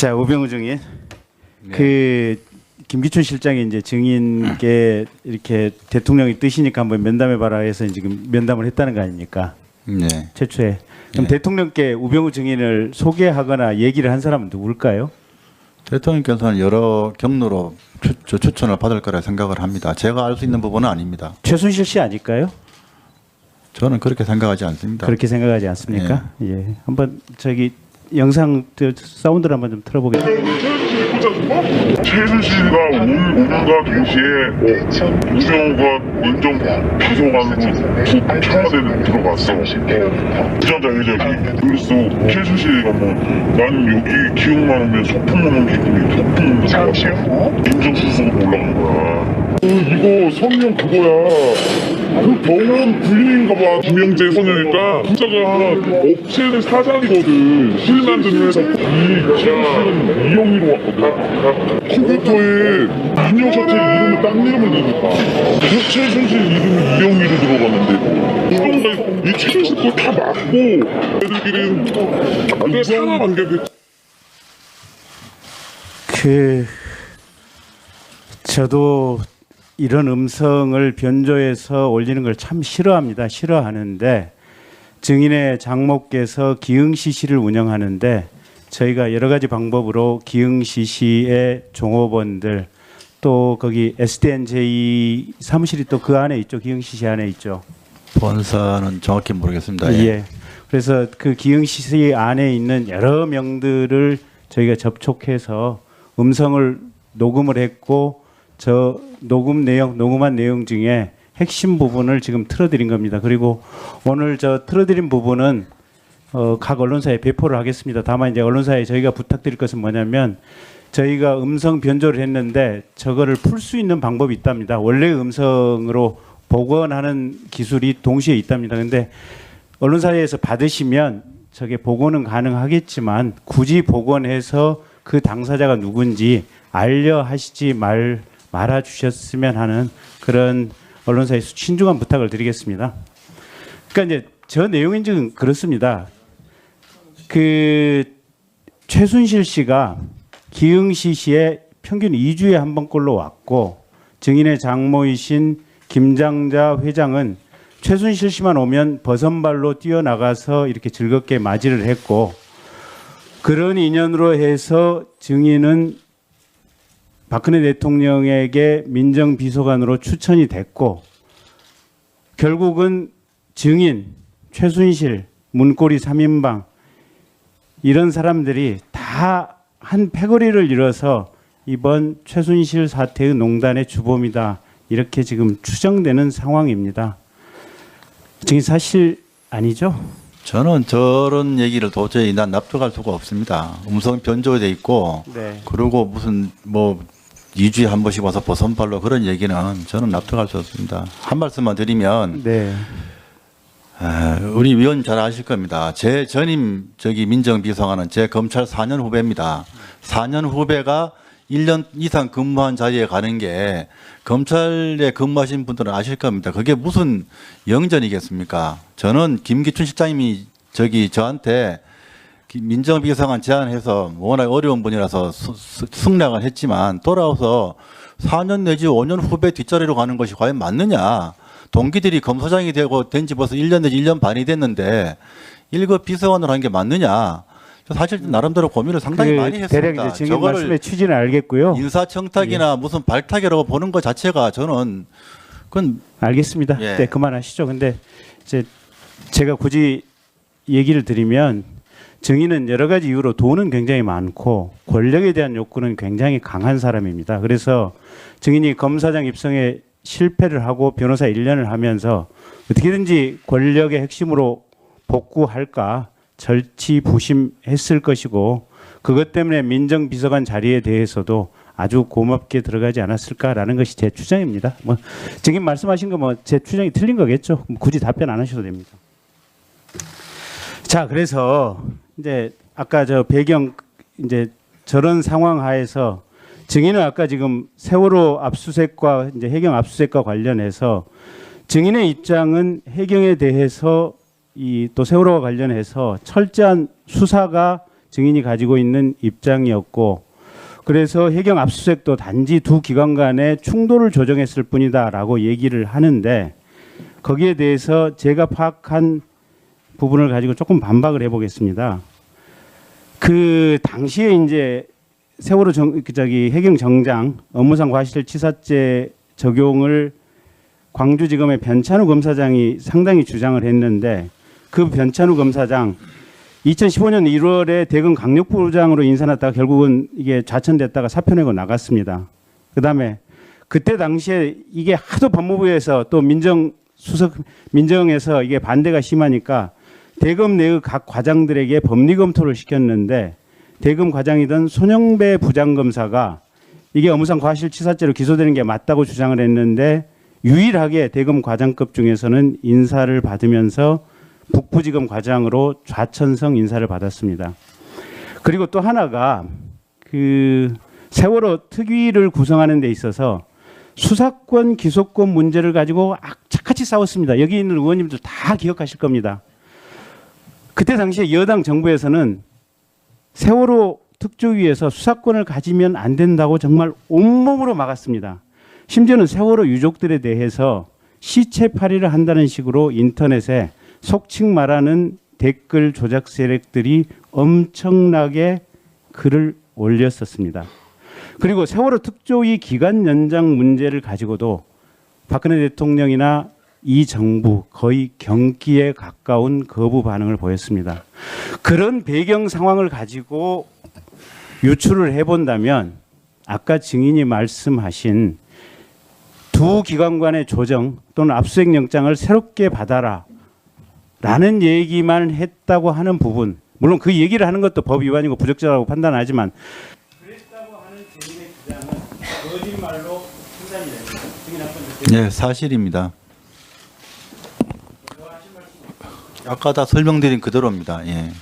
자 우병우 증인 네. 그 김기춘 실장이 이제 증인께 이렇게 대통령이 뜻이니까 한번 면담해 봐라 해서 지금 면담을 했다는 거 아닙니까 네. 최초에 그럼 네. 대통령께 우병우 증인을 소개하거나 얘기를 한 사람은 누굴까요? 대통령께서는 여러 경로로 추, 저 추천을 받을 거라 생각을 합니다. 제가 알 수 있는 부분은 아닙니다. 최순실 씨 아닐까요? 저는 그렇게 생각하지 않습니다. 그렇게 생각하지 않습니까? 네. 예 한번 저기 영상 저 사운드를 한번 좀 틀어보겠습니다. 최순실과 오늘과 동시에 우병우가 민정 비서관으로 청와대를 들어갔어. 부자자 회장이. 그래서 최순실이가 뭐 나는 여기 기억만 하면 소풍 오는 기분이 소풍 잠시 후 민정수석으로 올라간 거야. 그 이거 성명 그거야. 그 병원 부인인가 봐. 김영재 소녀니까 부자가 업체는 사장이거든. 실 만드는 회사. 이 최순실은 이영희로 왔거든. 컴퓨터에 인형사태 이름을 딴 이름을 넣으니까. 그 최순실 이름이 이영희로 들어갔는데. 그런가 이 최순실 거다 맞고 애들끼리는 내 사람 안겨그 그 저도 이런 음성을 변조해서 올리는 걸 참 싫어합니다. 싫어하는데 증인의 장모께서 기흥시시를 운영하는데 저희가 여러 가지 방법으로 기흥시시의 종업원들 또 거기 SDNJ 사무실이 또 그 안에 있죠. 기흥시시 안에 있죠. 본사는 정확히 모르겠습니다. 예. 예. 그래서 그 기흥시시 안에 있는 여러 명들을 저희가 접촉해서 음성을 녹음을 했고 저 녹음 내용 녹음한 내용 중에 핵심 부분을 지금 틀어드린 겁니다. 그리고 오늘 저 틀어드린 부분은 어, 각 언론사에 배포를 하겠습니다. 다만 이제 언론사에 저희가 부탁드릴 것은 뭐냐면 저희가 음성 변조를 했는데 저거를 풀 수 있는 방법이 있답니다. 원래 음성으로 복원하는 기술이 동시에 있답니다. 근데 언론사에서 받으시면 저게 복원은 가능하겠지만 굳이 복원해서 그 당사자가 누군지 알려 하시지 말 말아 주셨으면 하는 그런 언론사에서 신중한 부탁을 드리겠습니다. 그러니까 이제 저 내용인 지금 그렇습니다. 그 최순실 씨가 기흥시 시에 평균 2주에 한 번꼴로 왔고 증인의 장모이신 김장자 회장은 최순실 씨만 오면 버선발로 뛰어나가서 이렇게 즐겁게 맞이를 했고 그런 인연으로 해서 증인은 박근혜 대통령에게 민정비서관으로 추천이 됐고 결국은 증인, 최순실, 문고리 3인방 이런 사람들이 다 한 패거리를 이뤄서 이번 최순실 사태의 농단의 주범이다 이렇게 지금 추정되는 상황입니다. 증인 사실 아니죠? 저는 저런 얘기를 도저히 난 납득할 수가 없습니다. 음성 변조돼 있고 네. 그리고 무슨 뭐 2주에 한 번씩 와서 버선발로 그런 얘기는 저는 납득할 수 없습니다. 한 말씀만 드리면 네. 아, 우리 위원 잘 아실 겁니다. 제 전임 저기 민정비서관은 제 검찰 4년 후배입니다. 4년 후배가 1년 이상 근무한 자리에 가는 게 검찰에 근무하신 분들은 아실 겁니다. 그게 무슨 영전이겠습니까? 저는 김기춘 실장님이 저기 저한테 기- 민정비서관 제안해서 워낙 어려운 분이라서 승낙을 했지만 돌아와서 4년 내지 5년 후배 뒷자리로 가는 것이 과연 맞느냐? 동기들이 검사장이 되고 된 지 벌써 1년 내지 1년 반이 됐는데 1급 비서관으로 한게 맞느냐? 저 사실 나름대로 고민을 상당히 많이 그 했습니다. 대략 이제 말씀의 취지는 알겠고요. 인사청탁이나 예. 무슨 발탁이라고 보는 것 자체가 저는 그건 알겠습니다. 예. 네, 그만하시죠. 근데 이제 제가 굳이 얘기를 드리면 증인은 여러 가지 이유로 돈은 굉장히 많고 권력에 대한 욕구는 굉장히 강한 사람입니다. 그래서 증인이 검사장 입성에 실패를 하고 변호사 1년을 하면서 어떻게든지 권력의 핵심으로 복구할까 절치부심했을 것이고 그것 때문에 민정비서관 자리에 대해서도 아주 고맙게 들어가지 않았을까라는 것이 제 추정입니다. 뭐 지금 말씀하신 거 뭐 제 추정이 틀린 거겠죠. 뭐 굳이 답변 안 하셔도 됩니다. 자, 그래서 이제 아까 저 배경 이제 저런 상황 하에서 증인은 아까 지금 세월호 압수수색과 이제 해경 압수수색과 관련해서 증인의 입장은 해경에 대해서 이 또 세월호와 관련해서 철저한 수사가 증인이 가지고 있는 입장이었고 그래서 해경 압수수색도 단지 두 기관 간의 충돌을 조정했을 뿐이다라고 얘기를 하는데 거기에 대해서 제가 파악한 부분을 가지고 조금 반박을 해보겠습니다. 그 당시에 이제 세월호 정, 그 저기 해경 정장 업무상 과실 치사죄 적용을 광주지검의 변찬우 검사장이 상당히 주장을 했는데 그 변찬우 검사장 2015년 1월에 대검 강력부장으로 인사났다가 결국은 이게 좌천됐다가 사표 내고 나갔습니다. 그 다음에 그때 당시에 이게 하도 법무부에서 또 민정 수석 민정에서 이게 반대가 심하니까 대검 내의 각 과장들에게 법리 검토를 시켰는데 대검 과장이던 손영배 부장검사가 이게 업무상 과실치사죄로 기소되는 게 맞다고 주장을 했는데 유일하게 대검 과장급 중에서는 인사를 받으면서 북부지검 과장으로 좌천성 인사를 받았습니다. 그리고 또 하나가 그 세월호 특위를 구성하는 데 있어서 수사권 기소권 문제를 가지고 악착같이 싸웠습니다. 여기 있는 의원님들 다 기억하실 겁니다. 그때 당시에 여당 정부에서는 세월호 특조위에서 수사권을 가지면 안 된다고 정말 온몸으로 막았습니다. 심지어는 세월호 유족들에 대해서 시체 파리를 한다는 식으로 인터넷에 속칭 말하는 댓글 조작 세력들이 엄청나게 글을 올렸었습니다. 그리고 세월호 특조위 기간 연장 문제를 가지고도 박근혜 대통령이나 이 정부 거의 경기에 가까운 거부 반응을 보였습니다. 그런 배경 상황을 가지고 유출을 해본다면 아까 증인이 말씀하신 두 기관 간의 조정 또는 압수수색 영장을 새롭게 받아라 라는 얘기만 했다고 하는 부분 물론 그 얘기를 하는 것도 법 위반이고 부적절하고 판단하지만 그랬다고 하는 증인의 주장은 거짓말로 판단이 됩니다. 네, 사실입니다. 아까 다 설명드린 그대로입니다. 예.